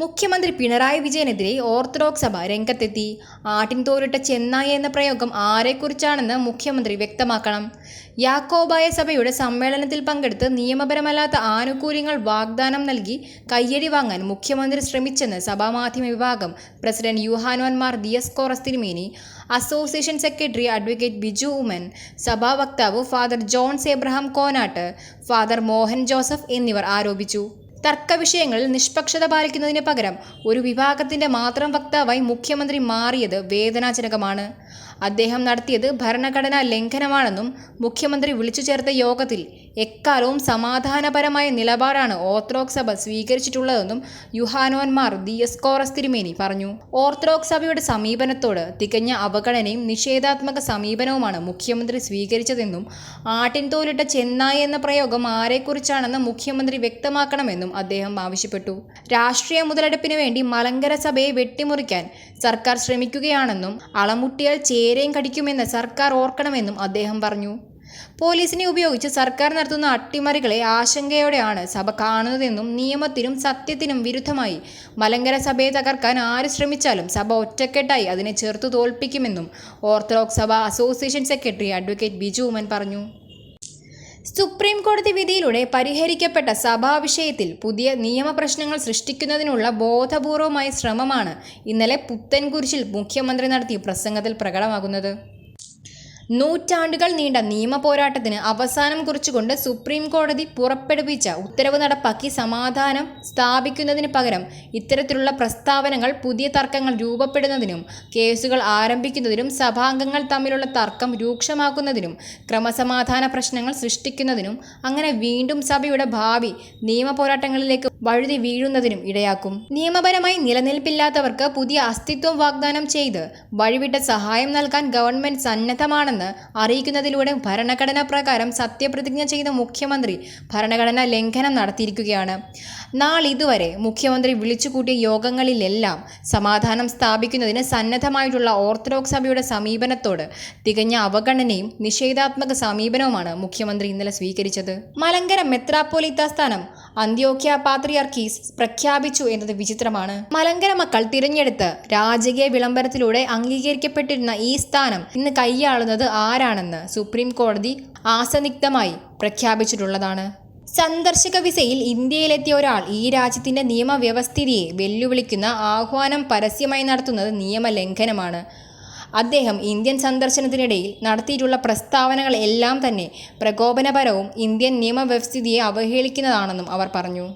മുഖ്യമന്ത്രി പിണറായി വിജയനെതിരെ ഓർത്തഡോക്സ് സഭ രംഗത്തെത്തി. ആട്ടിൻതോലിട്ട ചെന്നായ എന്ന പ്രയോഗം ആരെക്കുറിച്ചാണെന്ന് മുഖ്യമന്ത്രി വ്യക്തമാക്കണം. യാക്കോബായ സഭയുടെ സമ്മേളനത്തിൽ പങ്കെടുത്ത് നിയമപരമല്ലാത്ത ആനുകൂല്യങ്ങൾ വാഗ്ദാനം നൽകി കയ്യടി വാങ്ങാൻ മുഖ്യമന്ത്രി ശ്രമിച്ചെന്ന് സഭാമാധ്യമ വിഭാഗം പ്രസിഡന്റ് യുഹാനോൻ മാർ ദിയസ്കോറസ് തിരുമേനി association secretary advocate Biju Oommen സഭാ വക്താവ് ഫാദർ ജോൺസ് എബ്രഹാം കോനാട്ട് ഫാദർ മോഹൻ ജോസഫ് എന്നിവർ ആരോപിച്ചു. തർക്കവിഷയങ്ങളിൽ നിഷ്പക്ഷത പാലിക്കുന്നതിന് പകരം ഒരു വിഭാഗത്തിന്റെ മാത്രം വക്താവായി മുഖ്യമന്ത്രി മാറിയത് വേദനാജനകമാണ്. അദ്ദേഹം നടത്തിയത് ഭരണഘടനാ ലംഘനമാണെന്നും മുഖ്യമന്ത്രി വിളിച്ചു ചേർത്ത യോഗത്തിൽ എക്കാലവും സമാധാനപരമായ നിലപാടാണ് ഓർത്തഡോക്സ് സഭ സ്വീകരിച്ചിട്ടുള്ളതെന്നും യുഹാനോന്മാർ ദിയസ്കോറസ് തിരുമേനി പറഞ്ഞു. ഓർത്തഡോക്സ് സഭയുടെ സമീപനത്തോട് തികഞ്ഞ അവഗണനയും നിഷേധാത്മക സമീപനവുമാണ് മുഖ്യമന്ത്രി സ്വീകരിച്ചതെന്നും ആട്ടിൻതോലിട്ട ചെന്നായി എന്ന പ്രയോഗം ആരെക്കുറിച്ചാണെന്ന് മുഖ്യമന്ത്രി വ്യക്തമാക്കണമെന്നും അദ്ദേഹം ആവശ്യപ്പെട്ടു. രാഷ്ട്രീയ മുതലെടുപ്പിന് വേണ്ടി മലങ്കര സഭയെ വെട്ടിമുറിക്കാൻ സർക്കാർ ശ്രമിക്കുകയാണെന്നും അളമുട്ടിയാൽ ചേരയും കടിക്കുമെന്ന് സർക്കാർ ഓർക്കണമെന്നും അദ്ദേഹം പറഞ്ഞു. പോലീസിനെ ഉപയോഗിച്ച് സർക്കാർ നടത്തുന്ന അട്ടിമറികളെ ആശങ്കയോടെയാണ് സഭ കാണുന്നതെന്നും നിയമത്തിനും സത്യത്തിനും വിരുദ്ധമായി. മലങ്കര സഭയെ തകർക്കാൻ ആര് ശ്രമിച്ചാലും സഭ ഒറ്റക്കെട്ടായി അതിനെ ചെറുത്തു തോൽപ്പിക്കുമെന്നും ഓർത്തഡോക്സ് സഭ association secretary advocate Biju Oommen പറഞ്ഞു. സുപ്രീം കോടതി വിധിയിലൂടെ പരിഹരിക്കപ്പെട്ട സഭാ വിഷയത്തിൽ പുതിയ നിയമപ്രശ്നങ്ങൾ സൃഷ്ടിക്കുന്നതിനുള്ള ബോധപൂർവമായ ശ്രമമാണ് ഇന്നലെ പുത്തൻകുരിശിൽ മുഖ്യമന്ത്രി നടത്തിയ പ്രസംഗത്തിൽ പ്രകടമാകുന്നത്. നൂറ്റാണ്ടുകൾ നീണ്ട നിയമ പോരാട്ടത്തിന് അവസാനം കുറിച്ചുകൊണ്ട് സുപ്രീം കോടതി പുറപ്പെടുവിച്ച ഉത്തരവ് നടപ്പാക്കി സമാധാനം സ്ഥാപിക്കുന്നതിന് പകരം ഇത്തരത്തിലുള്ള പ്രസ്താവനകൾ പുതിയ തർക്കങ്ങൾ രൂപപ്പെടുന്നതിനും കേസുകൾ ആരംഭിക്കുന്നതിനും സഭാംഗങ്ങൾ തമ്മിലുള്ള തർക്കം രൂക്ഷമാക്കുന്നതിനും ക്രമസമാധാന പ്രശ്നങ്ങൾ സൃഷ്ടിക്കുന്നതിനും അങ്ങനെ വീണ്ടും സഭയുടെ ഭാവി നിയമ പോരാട്ടങ്ങളിലേക്ക് വഴുതി വീഴുന്നതിനും ഇടയാക്കും. നിയമപരമായി നിലനിൽപ്പില്ലാത്തവർക്ക് പുതിയ അസ്തിത്വം വാഗ്ദാനം ചെയ്ത് വഴിവിട്ട സഹായം നൽകാൻ ഗവൺമെന്റ് സന്നദ്ധമാണെന്ന് അറിയിക്കുന്നതിലൂടെ ഭരണഘടനാ പ്രകാരം സത്യപ്രതിജ്ഞ ചെയ്ത മുഖ്യമന്ത്രി ഭരണഘടനാ ലംഘനം നടത്തിയിരിക്കുകയാണ്. നാളിതുവരെ മുഖ്യമന്ത്രി വിളിച്ചുകൂട്ടിയ യോഗങ്ങളിലെല്ലാം സമാധാനം സ്ഥാപിക്കുന്നതിന് സന്നദ്ധമായിട്ടുള്ള ഓർത്തഡോക്സ് സഭയുടെ സമീപനത്തോട് തികഞ്ഞ അവഗണനയും നിഷേധാത്മക സമീപനവുമാണ് മുഖ്യമന്ത്രി ഇന്നലെ സ്വീകരിച്ചത്. മലങ്കര മെത്രാപ്പോലിത്ത സ്ഥാനം അന്ത്യോക്യ പാത്രിയാർക്കീസ് പ്രഖ്യാപിച്ചു എന്നത് വിചിത്രമാണ്. മലങ്കര മക്കൾ തിരഞ്ഞെടുത്ത് രാജകീയ വിളംബരത്തിലൂടെ അംഗീകരിക്കപ്പെട്ടിരുന്ന ഈ സ്ഥാനം ഇന്ന് കൈയാളുന്നത് ആരാണെന്ന് സുപ്രീം കോടതി ആസന്നിഗ്ധമായി പ്രഖ്യാപിച്ചിട്ടുള്ളതാണ്. സന്ദർശക വിസയിൽ ഇന്ത്യയിലെത്തിയ ഒരാൾ ഈ രാജ്യത്തിന്റെ നിയമവ്യവസ്ഥിതിയെ വെല്ലുവിളിക്കുന്ന ആഹ്വാനം പരസ്യമായി നടത്തുന്നത് നിയമലംഘനമാണ്. അദ്ദേഹം ഇന്ത്യൻ സന്ദർശനത്തിനിടയിൽ നടത്തിയിട്ടുള്ള പ്രസ്താവനകൾ എല്ലാം തന്നെ പ്രകോപനപരവും ഇന്ത്യൻ നിയമവ്യവസ്ഥിതിയെ അവഹേളിക്കുന്നതാണെന്നും അവർ പറഞ്ഞു.